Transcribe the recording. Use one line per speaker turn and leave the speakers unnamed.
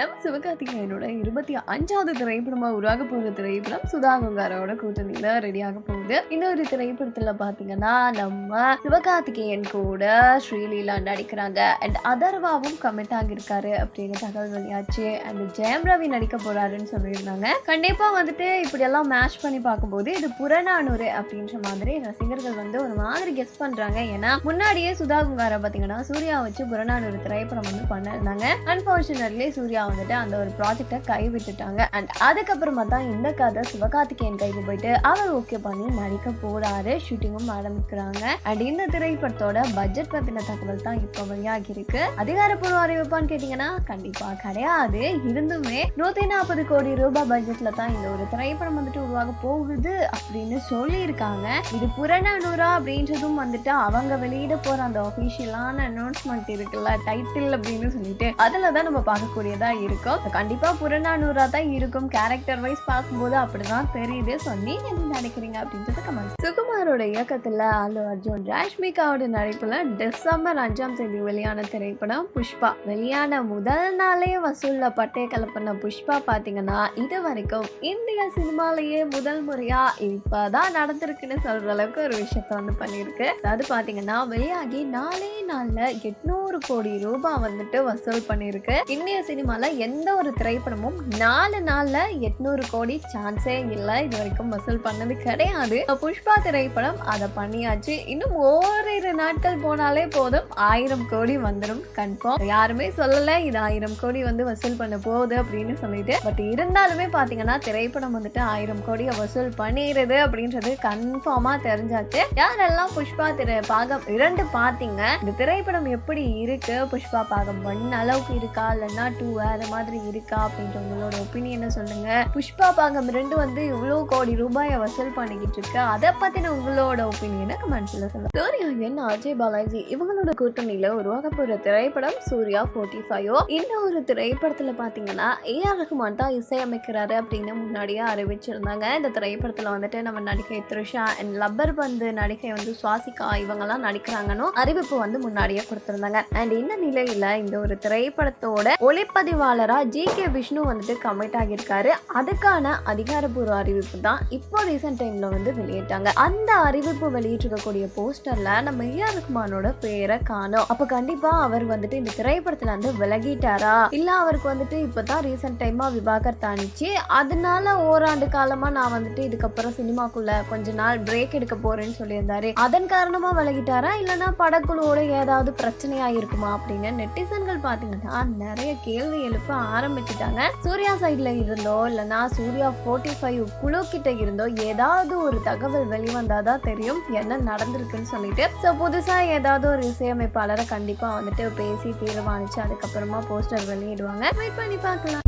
நம்ம சிவகார்த்திகேயனோட இருபத்தி அஞ்சாவது திரைப்படமா உருவாக போகிற திரைப்படம் சுதா கொங்காரோட கூட்டணியில ரெடியாக போகுது. இந்த ஒரு திரைப்படத்துல பாத்தீங்கன்னா நம்ம சிவகார்த்திகேயன் கூட ஸ்ரீலீலா நடிக்கிறாங்க. அண்ட் அதர்வாவும் கமெண்ட் ஆகியிருக்காரு அப்படின்னு தகவல் வெளியாச்சு. அண்ட் ஜெயம் ரவி நடிக்க போறாருன்னு சொல்லியிருந்தாங்க. கண்டிப்பா வந்துட்டு இப்படி எல்லாம் மேட்ச் பண்ணி பார்க்கும்போது இது புறநானூறு அப்படின்ற மாதிரி ரசிகர்கள் வந்து ஒரு மாதிரி கெஸ் பண்றாங்க. ஏன்னா முன்னாடியே சுதா குங்காரை பாத்தீங்கன்னா சூர்யா வச்சு புறநானூறு திரைப்படம் வந்து பண்ணிருந்தாங்க அன்பார்ச்சுனேட்லி சூர்யா வந்துட்டு அந்த ஒரு ப்ராஜெக்டை கைவிட்டுட்டாங்க. அண்ட் அதுக்கப்புறமா தான் இந்த கதை சிவகார்த்திகேயன் கைக்கு போயிட்டு அவர் ஓகே பண்ணி நடிக்க போறாரு ஷூட்டிங்கும் ஆரம்பிக்கிறாங்க. அண்ட் இந்த திரைப்படத்தோட பட்ஜெட் பத்தின தகவல் தான் இப்போ வெளியாகி இருக்கு. அதிகாரப்பூர்வ அறிவிப்பான்னு கேட்டீங்கன்னா கண்டிப்பா கிடையாது. இருந்துமே நூத்தி நாற்பது கோடி ரூபாய் பட்ஜெட்ல தான் இந்த ஒரு திரைப்படம் வந்துட்டு உருவாக போகுது அப்படின்னு சொல்லியிருக்காங்க. இது புறநானூறா அப்படின்றதும் வந்துட்டு அவங்க வெளியிட போற அந்த ஒஃபிஷியலான அனௌன்ஸ்மெண்ட் இருக்குல்ல டைட்டில் அப்படின்னு சொல்லிட்டு அதுல தான் நம்ம பார்க்கக்கூடியதா இருக்கும். கண்டிப்பா புறநானூறா தான் இருக்கும். கேரக்டர் வைஸ் பார்க்கும்போது அப்படிதான் தெரியுது. ஸோ நீங்க என்ன நினைக்கிறீங்க அப்படின்றது கமெண்ட் சுகுமாரோட இயக்கத்துல அல்லு அர்ஜுன் ராஷ்மிகாவோட நடிப்புல டிசம்பர் அஞ்சாம் தேதி வெளியான திரைப்படம் புஷ்பா. வெளியான முதல் நாளே வசூல்ல பட்டே கலப்பின புஷ்பா பாத்தீங்கன்னா இது வரைக்கும் இந்திய சினிமாலேயே முதல் முறையா இப்பதான் நடந்திருக்குன்னு சொல்ற அளவுக்கு ஒரு விஷயத்த வந்து பண்ணியிருக்கு. அதாவது பாத்தீங்கன்னா வெளியாகி நாலே நாள்ல எட்நூறு கோடி ரூபாய் வந்துட்டு வசூல் பண்ணியிருக்கு. இந்திய சினிமால எந்த ஒரு திரைப்படமும் நாலு நாளில் எட்நூறு கோடி சான்ஸே இல்லை. இது வரைக்கும் வசூல் பண்ணது கிடையாது. புஷ்பா திரைப்படம் அதை பண்ணியாச்சு. இன்னும் ஓரிரு நாட்கள் போனாலே போதும். ஆயிரம் கோடி வந்துடும் கன்ஃபார்ம் யாருமே சொல்லல இது ஆயிரம் கோடி வந்து வசூல் பண்ண போகுது அப்படின்னு சொல்லிட்டு. பட் இருந்தாலுமே பாத்தீங்கன்னா திரைப்படம் வந்துட்டு ஆயிரம் கோடியை வசூல் பண்ணிடுது அப்படின்றது கன்ஃபார்மா தெரிஞ்சாச்சு. யாரெல்லாம் புஷ்பா திரை பாகம் இரண்டு பார்த்தீங்க? இந்த திரைப்படம் எப்படி இருக்கு? புஷ்பா பாகம் ஒன் அளவுக்கு இருக்கா? இல்லைன்னா டூ அது மாதிரி இருக்கா அப்படின்ற உங்களோட ஒப்பீனியனை சொல்லுங்க? புஷ்பா பாகம் ரெண்டு வந்து இவ்வளோ கோடி ரூபாயை வசூல் பண்ணிக்கிட்டு இருக்கு. அதை நான் உங்களோட ஒப்பீனியனை கமெண்ட்ஸ்ல சொல்லுங்க. சூர்யா என் அஜய் பாலாஜி இவங்களோட கூட்டணியில உருவாக திரைப்படம் சூர்யா ஃபோர்ட்டி ஃபைவோ இந்த ஒரு திரைப்படத்துல பாத்தீங்கன்னா ஏ ஆர் ரஹ்மான் தான் இசையமைக்கிறாரு அப்படின்னு முன்னாடியே அறிவிச்சிருந்தாங்க. இந்த திரைப்படத்துல வந்துட்டு நம்ம நடிகை த்ரிஷா அண்ட் லப்பர் பந்து நடிகை வந்து சுவாசிகா இவங்கெல்லாம் நடிக்கிறாங்கன்னு அறிவிப்பு வந்து முன்னாடியே கொடுத்திருந்தாங்க. அண்ட் இந்த நிலையில இந்த ஒரு திரைப்படத்தோட ஒளிப்பதிவு ஒளிப்பதிவாளரா ஜி கே விஷ்ணு வந்துட்டு கமிட் ஆகியிருக்காரு. அதுக்கான அதிகாரப்பூர்வ அறிவிப்பு தான் இப்போ ரீசெண்ட் டைமில் வந்து வெளியிட்டாங்க. அந்த அறிவிப்பு வெளியிட்டிருக்கக்கூடிய போஸ்டரில் நம்ம ஏஆர் ரஹ்மானோட பேரை காணோம். அப்போ கண்டிப்பாக அவர் வந்துட்டு இந்த திரைப்படத்தில் வந்து விலகிட்டாரா? இல்லை அவருக்கு வந்துட்டு இப்போ தான் ரீசெண்ட் டைமாக விவாகரத்து ஆனிச்சு அதனால ஓராண்டு காலமாக நான் வந்துட்டு இதுக்கப்புறம் சினிமாக்குள்ள கொஞ்ச நாள் பிரேக் எடுக்க போகிறேன்னு சொல்லியிருந்தாரு. அதன் காரணமாக விலகிட்டாரா? இல்லைன்னா படக்குழுவோட ஏதாவது பிரச்சனையாக இருக்குமா அப்படின்னு நெட்டிசன்கள் பார்த்தீங்கன்னா நிறைய கேள்வி எழுப்ப ஆரம்பிச்சுட்டாங்க. சூர்யா சைட்ல இருந்தோ இல்லைன்னா சூர்யா ஃபோர்ட்டி ஃபைவ் குழு கிட்ட இருந்தோ ஏதாவது ஒரு தகவல் வெளிவந்தாதான் தெரியும் என்ன நடந்திருக்குன்னு சொல்லிட்டு. ஸோ புதுசா ஏதாவது ஒரு இசையமைப்பாளரை கண்டிப்பா வந்துட்டு பேசி தீர்மானிச்சு அதுக்கப்புறமா போஸ்டர் வெளியிடுவாங்க. வெயிட் பண்ணி பார்க்கலாம்.